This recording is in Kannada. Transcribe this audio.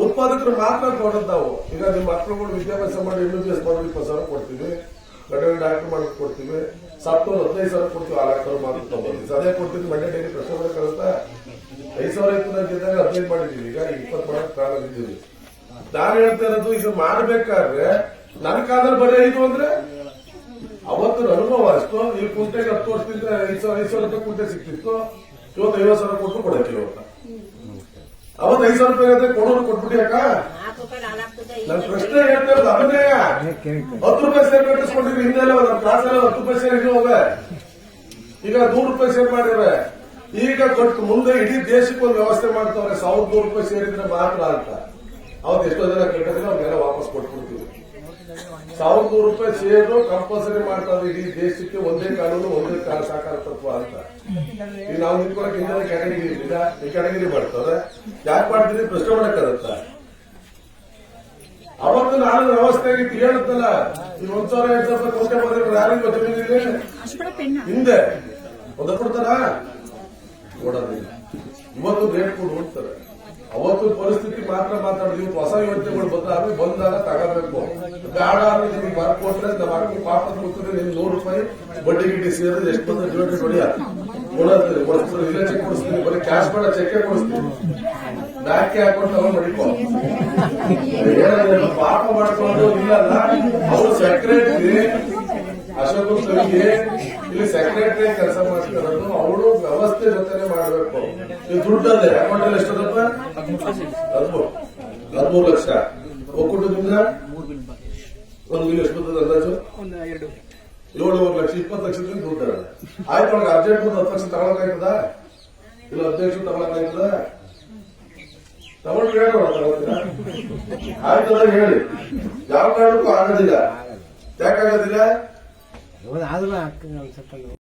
ಉತ್ಪಾದಕರು ಮಾತ್ರ ಕೊಡೋದು ನಾವು. ಈಗ ನಿಮ್ಮ ಮಕ್ಕಳುಗಳು ವಿದ್ಯಾಭ್ಯಾಸ ಮಾಡಿ ಎಂ ಬಿ ಎಸ್ ಮಾಡೋದು ಇಪ್ಪತ್ತು ಸಾವಿರ ಕೊಡ್ತೀವಿ. ಗಂಡ ಡಾಕ್ಟರ್ ಮಾಡಕ್ಕೆ ಕೊಡ್ತೀವಿ. ಸಪ್ತೂರು ಹದಿನೈದು ಸಾವಿರ ಕೊಡ್ತೀವಿ. ಆ ಮಾತ್ರ ತಗೊಂಡು ಸದೇ ಕೊಡ್ತೀವಿ. ಮಂಡ್ಯ ಡೈರಿ ಕಸ್ಟಮರ್ ಕಳಿಸ್ತಾ ಐದು ಸಾವಿರ ಇತ್ತು ಅಂತಿದ್ದಾಗ ಹದಿನೈದು ಮಾಡಿದ್ದೀವಿ ಈಗ ಇಪ್ಪತ್ತು ಮಾಡಕ್ ಪ್ರಾರಂಭಿದ್ದೀವಿ ನಾನು ಹೇಳ್ತಾ ಇರೋದು, ಇದು ಮಾಡ್ಬೇಕಾದ್ರೆ ನನ್ನ ಕಾಲದಲ್ಲಿ ಬರೀ ಐದು ಅಂದ್ರೆ ಅವತ್ತು ಅನುಭವ ಅಷ್ಟು. ಈ ಕುಂಟೆಗೆ ಹತ್ತು ವರ್ಷದಿಂದ ಐದು ಸಾವಿರ ಐದು ಸಾವಿರ ಕುಂಟೆ ಸಿಕ್ತಿತ್ತು ಇವತ್ತು ಐವತ್ತು ಸಾವಿರ ಕೊಟ್ಟು ಕೊಡಕ್ಕೆ ಇವತ್ತು ಅವತ್ತು ಐದು ಸಾವಿರ ರೂಪಾಯಿ ಕೊಡೋರು ನಾಲ್ಕು ರೂಪಾಯಿ ನನ್ನ ಪ್ರಶ್ನೆ ಹೇಳ್ತಾ ಇರೋದು ಅದನ್ನೇ ಹತ್ತು ರೂಪಾಯಿ ಸೇರ್ ಕಟ್ಟಿಸ್ಕೊಂಡಿದ್ರೆ ಹಿಂದೆ ಎಲ್ಲ ನಮ್ಮ ಎಲ್ಲ ಹತ್ತು ರೂಪಾಯಿ ಸೇರ್ ಹೋಗ ಈಗ ನೂರು ರೂಪಾಯಿ ಸೇರ್ ಮಾಡಿದ್ರೆ, ಈಗ ಕೊಟ್ಟು ಮುಂದೆ ಇಡೀ ದೇಶಕ್ಕೆ ವ್ಯವಸ್ಥೆ ಮಾಡ್ತಾವ್ರೆ, ಸಾವಿರದ ನೂರು ರೂಪಾಯಿ ಸೇರಿದ್ರೆ ಮಾತ್ರ ಅಂತ. ಅವ್ರು ಎಷ್ಟೋ ಜನ ಕೆಟ್ಟದ್ರೆ ಅವ್ರಿಗೆಲ್ಲ ವಾಪಸ್ ಕೊಟ್ಬಿಡ್ತೀವಿ ಸಾವಿರದ ನೂರು ರೂಪಾಯಿ ಸೇರು ಕಂಪಲ್ಸರಿ ಮಾಡ್ತಾರೆ ಇಡೀ ದೇಶಕ್ಕೆ ಒಂದೇ ಕಾನೂನು ಒಂದೇ ಕಾಲ ಸಹಕಾರ ತತ್ವ ಅಂತ. ಈಗ ನಾವು ನಿಂತ್ಕೊಳಕ್ ಇನ್ನೊಂದು ಕ್ಯಾಟಗಿರಿ ಇಲ್ಲ ಈ ಕ್ಯಾಟಗಿರಿ ಮಾಡ್ತಾರೆ ಯಾಕೆ ಮಾಡ್ತೀರಿ? ಪ್ರಶ್ನೆ ಮಾಡಕ್ಕಾಗತ್ತ ಅವತ್ತು ನಾನು ವ್ಯವಸ್ಥೆ ಆಗಿತ್ತು ಹೇಳುತ್ತಲ್ಲ ಈಗ ಒಂದ್ ಸಾವಿರ ಎರಡ್ ಸಾವಿರ ಕೋಟೆ ಬಂದ್ರೆ ಯಾರಿಗೂ ಗೊತ್ತಿರಲಿಲ್ಲ ಹಿಂದೆ. ಒದ್ದ ಕೊಡ್ತಾರ ಕೊಡೋದಿಲ್ಲ ಇವತ್ತು ರೇಟ್ ಕೊಡು ಹೋಗ್ತಾರೆ ಅವತ್ತು ಪರಿಸ್ಥಿತಿ ಮಾತ್ರ ಮಾತಾಡಿದ್ವಿ ಹೊಸ ಯೋಜನೆಗಳು ಬಂದಾಗ ಬಂದಾಗ ತಗೋಬೇಕು. ಬೇಡ ಅಂದ್ರೆ ನಿಮ್ಗೆ ಬರ್ಕೊಟ್ರೆ ನಮ್ಮ ಅಕ್ಕ ಪಾಪ ಕೊಡ್ತಾರೆ ನಿಮ್ಗೆ ನೂರು ರೂಪಾಯಿ ಬಡ್ಡಿ ಗಿಡ್ಡಿ ಸೇರಿದ್ರೆ ಎಷ್ಟು ಬಂದ್ರೆ ಡಿವೈಡ್ ಹೊಡಿಯ ಕೊಡತ್ತೀರಿ ಕೊಡಿಸ್ತೀರಿ ಇಲ್ಲ ಚೆಕ್ ಕೊಡಿಸ್ತೀನಿ, ಬರೀ ಕ್ಯಾಶ್ ಬೇಡ ಚೆಕ್ ಕೊಡಿಸ್ತೀನಿ. ಬ್ಯಾಂಕ್ ಹಾಕೊಂಡು ಅವ್ರು ಮಡಿಕೋ. ಪಾಪ ಮಾಡ್ಕೊಂಡು ಇಲ್ಲ ಅವರು ಸೆಕ್ರೆಟರಿ ಅಶೋಕ್ ಸರಿಗೆ ಇಲ್ಲಿ ಸೆಕ್ರೆಟರಿ ಕೆಲಸ ಮಾಡ್ತಿರೋದು ಅವರು ವ್ಯವಸ್ಥೆ ಜೊತೆನೆ ಮಾಡಬೇಕು. ಇದು ಅದೇ ಅಕೌಂಟ್ ಅಲ್ಲಿ ಎಷ್ಟದಪ್ಪ? ಹದಿಮೂರು. ಹದಿಮೂರು ಲಕ್ಷ. ಒಕ್ಕೂಟದಿಂದ? ಒಂದು ಬಿಲ್ ಎಷ್ಟು ಬರ್ತದೆ ಅಂದಾಜು? ಏಳುವರೆ ಲಕ್ಷ, ಇಪ್ಪತ್ತು ಲಕ್ಷ ದುಡ್ಡು. ಆಯ್ತು ಅವ್ರಿಗೆ ಅರ್ಜೆಂಟ್ ಒಂದು ಹತ್ತು ಲಕ್ಷ ತಗೊಳಕಾಯ್ತದ ಇಲ್ಲ ಲಕ್ಷ ತಗೊಳಕಾಯ್ತದ ತಗೊಂಡು ಹೇಳೋಣ ತಗೋತೀರಾ ಆಯ್ತದ ಹೇಳಿ. ಯಾವ ಕಾರಣಕ್ಕೂ ಆಗೋದಿಲ್ಲ. ಯಾಕಾಗೋದಿಲ್ಲ? அதெல்லாம் அக்குங்க சட்டம்